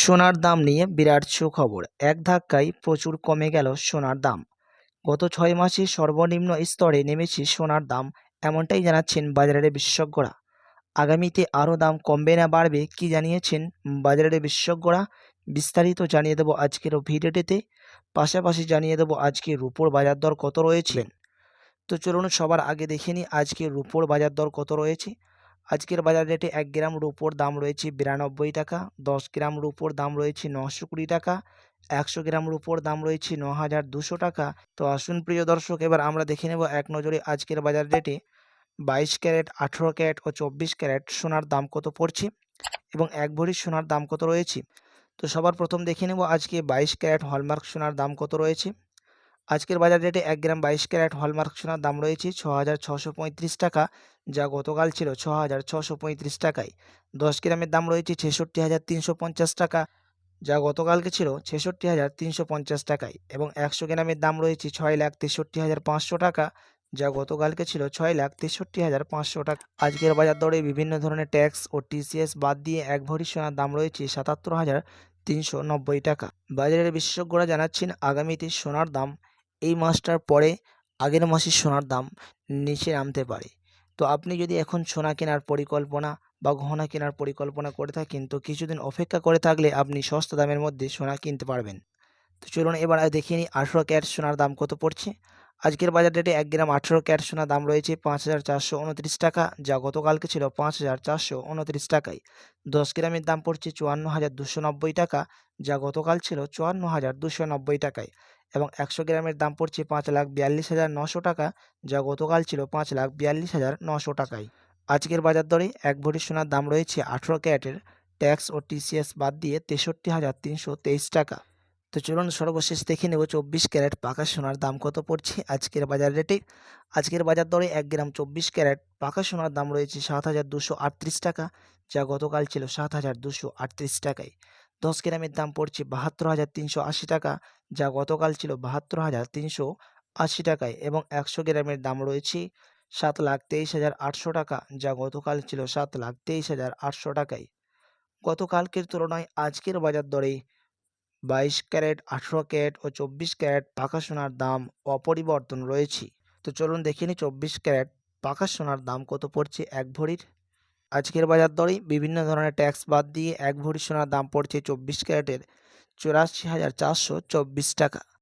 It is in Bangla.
সোনার দাম নিয়ে বিরাট সুখবর। এক ধাক্কায় প্রচুর কমে গেল সোনার দাম। গত ছয় মাসে সর্বনিম্ন স্তরে নেমেছে সোনার দাম, এমনটাই জানাচ্ছেন বাজারের বিশেষজ্ঞরা। আগামীতে আরও দাম কমবে না বাড়বে কি জানিয়েছেন বাজারের বিশেষজ্ঞরা, বিস্তারিত জানিয়ে দেবো আজকের ভিডিওটিতে। পাশাপাশি জানিয়ে দেবো আজকে রুপোর বাজার দর কত রয়েছে। তো চলুন সবার আগে দেখে নিই আজকে রুপোর বাজার দর কত রয়েছে। আজকের বাজার রেটে এক গ্রাম রুপোর দাম রয়েছে বিরানব্বই টাকা, দশ গ্রাম রুপোর দাম রয়েছে নশো কুড়ি টাকা, একশো গ্রাম রুপোর দাম রয়েছে ন হাজার দুশো টাকা। তো আসুন প্রিয় দর্শক, এবার আমরা দেখে নেব এক নজরে আজকের বাজার রেটে বাইশ ক্যারেট, আঠেরো ক্যারেট ও চব্বিশ ক্যারেট সোনার দাম কত পড়ছে এবং এক ভরি সোনার দাম কত রয়েছে? তো সবার প্রথম দেখে নেব আজকে বাইশ ক্যারেট হলমার্ক সোনার দাম কত রয়েছে। আজকের বাজার রেটে এক গ্রাম বাইশ ক্যারেট হলমার্ক সোনার দাম রয়েছে ছ হাজার ছশো পঁয়ত্রিশ টাকা, যা গতকাল ছিল ছ হাজার ছশো পঁয়ত্রিশ টাকায়। দশ গ্রামের দাম রয়েছে ছেষট্টি হাজার তিনশো পঞ্চাশ টাকা, যা গতকালকে ছিল ছেষট্টি হাজার তিনশো পঞ্চাশ টাকায়। এবং একশো গ্রামের দাম রয়েছে ছয় লাখ তেষট্টি হাজার পাঁচশো টাকা, যা গতকালকে ছিল ছয় লাখ তেষট্টি হাজার পাঁচশো টাকা। আজকের বাজার দরে বিভিন্ন ধরনের ট্যাক্স ও টিসিএস বাদ দিয়ে এক ভরি সোনার দাম রয়েছে সাতাত্তর হাজার তিনশো নব্বই টাকা। বাজারের বিশেষজ্ঞরা জানাচ্ছেন, আগামীতে সোনার দাম এই মাসটার পরে আগের মাসের সোনার দাম নিচে নামতে পারে। তো আপনি যদি এখন সোনা কেনার পরিকল্পনা বা গহনা কেনার পরিকল্পনা করে থাকেন, তো কিছুদিন অপেক্ষা করে থাকলে আপনি সস্তা দামের মধ্যে সোনা কিনতে পারবেন। তো চলুন এবার দেখিয়ে নিই আঠেরো ক্যারেট সোনার দাম কত পড়ছে। আজকের বাজার রেটে এক গ্রাম আঠেরো ক্যারেট সোনার দাম রয়েছে পাঁচ হাজার চারশো উনত্রিশ টাকা, যা গতকালকে ছিল পাঁচ হাজার চারশো উনত্রিশ টাকায়। দশ গ্রামের দাম পড়ছে চুয়ান্ন হাজার দুশো নব্বই টাকা, যা গতকাল ছিল চুয়ান্ন হাজার দুশো নব্বই টাকায়। এবং একশো গ্রামের দাম পড়ছে পাঁচ লাখ বিয়াল্লিশ হাজার নশো টাকা, যা গতকাল ছিল পাঁচ লাখ বিয়াল্লিশ হাজার নশো টাকায়। আজকের বাজার দরে এক ভরি সোনার দাম রয়েছে আঠেরো ক্যারেটের। ট্যাক্স ও টিসিএস বাদ দিয়ে তেষট্টি হাজার তিনশো তেইশ টাকা। তো চলুন সর্বশেষ দেখে নেব চব্বিশ ক্যারেট পাকা সোনার দাম কত পড়ছে আজকের বাজার রেটে। আজকের বাজার দরে এক গ্রাম চব্বিশ ক্যারেট পাকা সোনার দাম রয়েছে সাত হাজার দুশো আটত্রিশ টাকা, যা গতকাল ছিল সাত হাজার দুশো আটত্রিশ টাকায়। দশ গ্রামের দাম পড়ছে বাহাত্তর হাজার তিনশো আশি টাকা, যা গতকাল ছিল বাহাত্তর হাজার তিনশো আশি টাকায় এবং একশো গ্রামের দাম রয়েছে সাত লাখ তেইশ হাজার আটশো টাকা, যা গতকাল ছিল সাত লাখ তেইশ হাজার আটশো টাকায়। গতকালকের তুলনায় আজকের বাজার দরে বাইশ ক্যারেট, আঠেরো ক্যারেট ও চব্বিশ ক্যারেট পাকা সোনার দাম অপরিবর্তন রয়েছে। তো চলুন দেখিনি চব্বিশ ক্যারেট পাকা সোনার দাম কত পড়ছে এক ভরির? আজকের বাজার দরে বিভিন্ন ধরনের ট্যাক্স বাদ দিয়ে এক ভরি সোনার দাম পড়ছে চব্বিশ ক্যারেটের চুরাশি হাজার চারশো চব্বিশ টাকা।